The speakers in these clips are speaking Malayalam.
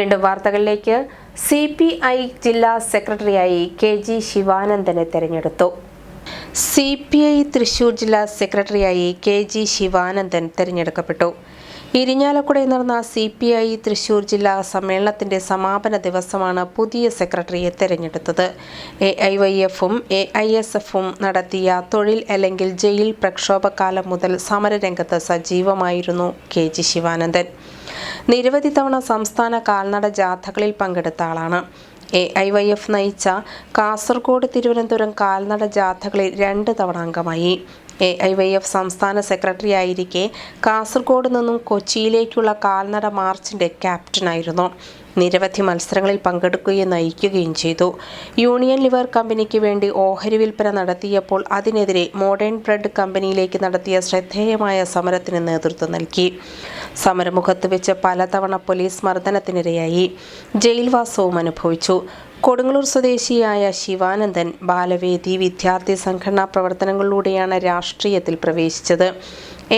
വീണ്ടും വാർത്തകളിലേക്ക്. സി പി ഐ ജില്ലാ സെക്രട്ടറിയായി കെ ജി ശിവാനന്ദനെ തെരഞ്ഞെടുത്തു. സി പി ഐ തൃശൂർ ജില്ലാ സെക്രട്ടറിയായി കെ ജി ശിവാനന്ദൻ തെരഞ്ഞെടുക്കപ്പെട്ടു. ഇരിഞ്ഞാലക്കുടയിൽ നടന്ന സി പി ഐ തൃശൂർ ജില്ലാ സമ്മേളനത്തിന്റെ സമാപന ദിവസമാണ് പുതിയ സെക്രട്ടറിയെ തെരഞ്ഞെടുത്തത്. എ ഐ വൈ എഫും എ ഐ എസ് എഫും നടത്തിയ തൊഴിൽ അല്ലെങ്കിൽ ജയിൽ പ്രക്ഷോഭകാലം മുതൽ സമരരംഗത്ത് സജീവമായിരുന്നു കെ ജി ശിവാനന്ദൻ. നിരവധി തവണ സംസ്ഥാന കാൽനട ജാഥകളിൽ പങ്കെടുത്ത ആളാണ്. എ ഐ വൈ എഫ് നയിച്ച കാസർഗോഡ് തിരുവനന്തപുരം കാൽനട ജാഥകളിൽ രണ്ട് തവണ അംഗമായി. എ ഐ വൈ എഫ് സംസ്ഥാന സെക്രട്ടറി ആയിരിക്കെ കാസർഗോഡ് നിന്നും കൊച്ചിയിലേക്കുള്ള കാൽനട മാർച്ചിന്റെ ക്യാപ്റ്റനായിരുന്നു. നിരവധി മത്സരങ്ങളിൽ പങ്കെടുക്കുകയും നയിക്കുകയും ചെയ്തു. യൂണിയൻ ലിവർ കമ്പനിക്ക് വേണ്ടി ഓഹരി വിൽപ്പന നടത്തിയപ്പോൾ അതിനെതിരെ മോഡേൺ ബ്രെഡ് കമ്പനിയിലേക്ക് നടത്തിയ ശ്രദ്ധേയമായ സമരത്തിന് നേതൃത്വം നൽകി. സമരമുഖത്ത് വെച്ച് പലതവണ പോലീസ് മർദ്ദനത്തിനിരയായി. ജയിൽവാസവും അനുഭവിച്ചു. കൊടുങ്ങല്ലൂർ സ്വദേശിയായ ശിവാനന്ദൻ ബാലവേദി വിദ്യാർത്ഥി സംഘടനാ പ്രവർത്തനങ്ങളിലൂടെയാണ് രാഷ്ട്രീയത്തിൽ പ്രവേശിച്ചത്.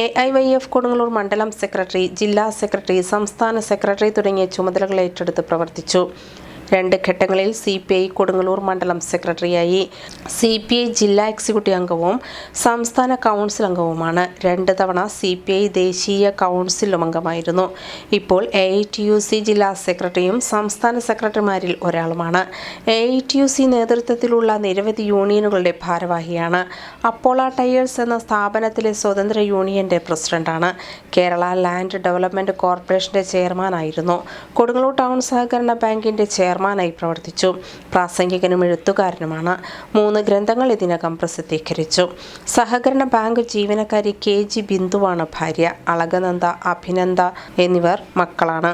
A I Y F Kodungallur മണ്ഡലം സെക്രട്ടറി ജില്ലാ സെക്രട്ടറി സംസ്ഥാന സെക്രട്ടറി തുടങ്ങിയ ചുമതലകൾ ഏറ്റെടുത്ത് പ്രവർത്തിച്ചു. രണ്ട് ഘട്ടങ്ങളിൽ സി പി ഐ കൊടുങ്ങല്ലൂർ മണ്ഡലം സെക്രട്ടറിയായി. സി പി ഐ ജില്ലാ എക്സിക്യൂട്ടീവ് അംഗവും സംസ്ഥാന കൗൺസിൽ അംഗവുമാണ്. രണ്ട് തവണ സി പി ഐ ദേശീയ കൗൺസിലും അംഗമായിരുന്നു. ഇപ്പോൾ A I T U C ജില്ലാ സെക്രട്ടറിയും സംസ്ഥാന സെക്രട്ടറിമാരിൽ ഒരാളുമാണ്. A I T U C നേതൃത്വത്തിലുള്ള നിരവധി യൂണിയനുകളുടെ ഭാരവാഹിയാണ്. അപ്പോള ടയേഴ്സ് എന്ന സ്ഥാപനത്തിലെ സ്വതന്ത്ര യൂണിയന്റെ പ്രസിഡന്റാണ്. കേരള ലാൻഡ് ഡെവലപ്മെന്റ് കോർപ്പറേഷന്റെ ചെയർമാനായിരുന്നു. കൊടുങ്ങല്ലൂർ ടൗൺ സഹകരണ ബാങ്കിന്റെ ചെയർമാനായി പ്രവർത്തിച്ചു. പ്രാസംഗികനും എഴുത്തുകാരനുമാണ്. മൂന്ന് ഗ്രന്ഥങ്ങൾ ഇതിനകം പ്രസിദ്ധീകരിച്ചു. സഹകരണ ബാങ്ക് ജീവനക്കാരി കെ ജി ബിന്ദുവാണ് ഭാര്യ. അളകനന്ദ അഭിനന്ദ എന്നിവർ മക്കളാണ്.